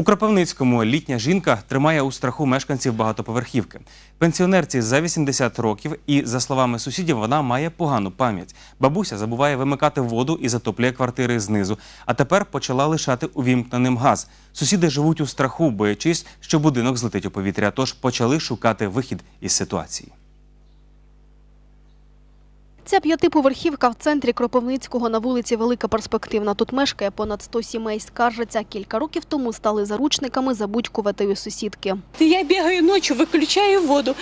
У Кропивницькому літня жінка тримає у страху мешканців багатоповерхівки. Пенсіонерці за 80 років, і за словами сусідів, вона має погану пам'ять. Бабуся забуває вимикати воду і затоплює квартири знизу. А тепер почала лишати увімкненим газ. Сусіди живуть у страху, боячись, що будинок злетить у повітря. Тож почали шукати вихід із ситуації. Ця п'ятиповерхівка в центрі Кропивницького на вулиці Велика Перспективна. Тут мешкає понад 100 сімей. Скаржаться, кілька років тому стали заручниками забудькуватої сусідки. Я бегаю ночью, выключаю воду.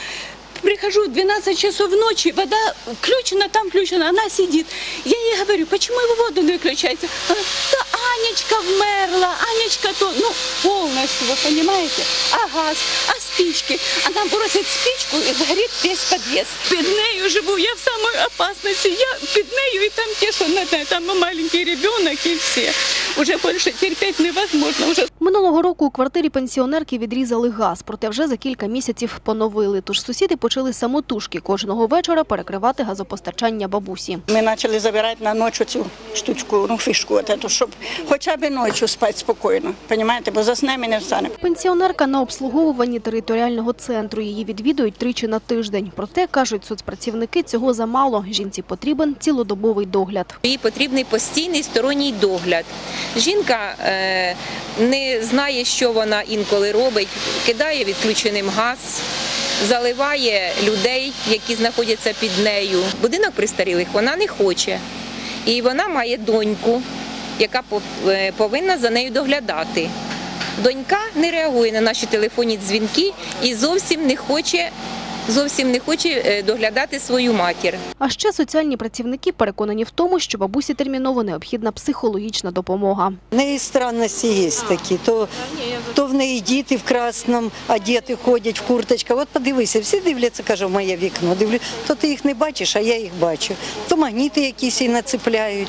Прихожу в 12 часов ночи, вода включена, там включена, она сидит. Я ей говорю, почему вы воду не выключаете? Она, Да Анечка вмерла, Анечка то, ну, полностью, вы понимаете? А газ, а спички? Она бросит спичку и сгорит весь подъезд. Під нею живу, я в самой опасности. Я під нею и там те, что на- на- там маленький ребенок и все. Уже больше терпеть невозможно. Уже Минулого року у квартирі пенсіонерки відрізали газ, проте вже за кілька місяців поновили. Тож сусіди почали самотужки кожного вечора перекривати газопостачання бабусі. Ми почали забирати на ніч цю штучку, ну фішку, от эту, щоб хоча б ночі спати спокійно, розумієте, бо заснемо і не встанемо. Пенсіонерка на обслуговуванні територіального центру. Її відвідують тричі на тиждень. Проте, кажуть соцпрацівники, цього замало. Жінці потрібен цілодобовий догляд. Їй потрібний постійний сторонній догляд. Жінка е, не знає, що вона інколи робить, кидає відключеним газ, заливає людей, які знаходяться під нею. Будинок пристарілих вона не хоче. І вона має доньку, яка е, повинна за нею доглядати. Донька не реагує на наші телефонні дзвінки і зовсім не хоче, зовсім не хоче е, доглядати свою матір. А ще соціальні працівники переконані в тому, що бабусі терміново необхідна психологічна допомога. В неї странності є такі. То, то в неї діти в красному, а діти ходять в курточках. От подивися, всі дивляться, каже, в моє вікно. Дивлю, то ти їх не бачиш, а я їх бачу. То магніти якісь їй нацепляють,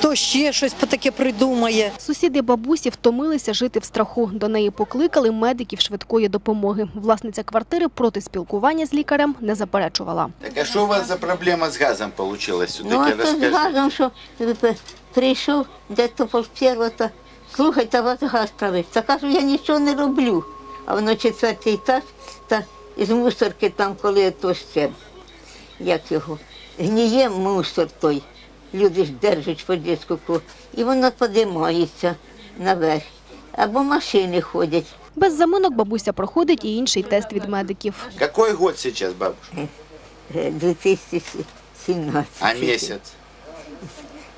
то ще щось таке придумає. Сусіди бабусі втомилися жити в страху. До неї покликали медиків швидкої допомоги. Власниця квартири проти спілкування з лікарем не заперечувала. Так а що у вас за проблема з газом получилась? Ну, Все-таки а то з газом, що е, прийшов, де то то слухайте, у вас газ править. Та кажу, я нічого не роблю. А воно четвертий етаж, та із мусорки там, коли то ще, як його, гніє мусор той. Люди ж держать по дискуку, і воно подимається наверх. Або машини ходять. Без заминок бабуся проходить і інший тест від медиків. Год сейчас, бабушка? Е, 2017. А месяц?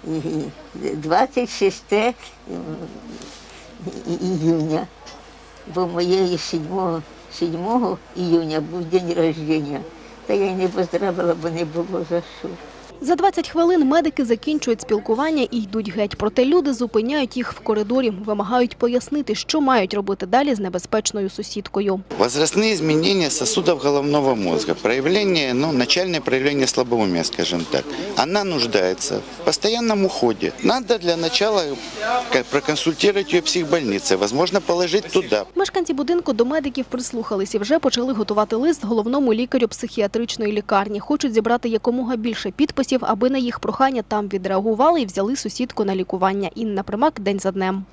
І- 26 м, іюня, бо моєї 7, 7 іюня був день рождення. Та я й не поздравила, бо не було за що. За 20 хвилин медики закінчують спілкування і йдуть геть. Проте люди зупиняють їх в коридорі, вимагають пояснити, що мають робити далі з небезпечною сусідкою. Возрастные изменения сосудов головного мозга, проявление, ну, начальное проявление слабоумия, скажем так. Она нуждается в постоянном уходе. Надо для начала как, проконсультировать ее в психбольнице, возможно, положить туда. Мешканці будинку до медиків прислухались і вже почали готувати лист головному лікарю психіатричної лікарні. Хочуть зібрати якомога більше підписів, аби на їх прохання там відреагували і взяли сусідку на лікування. Інна Примак день за днем.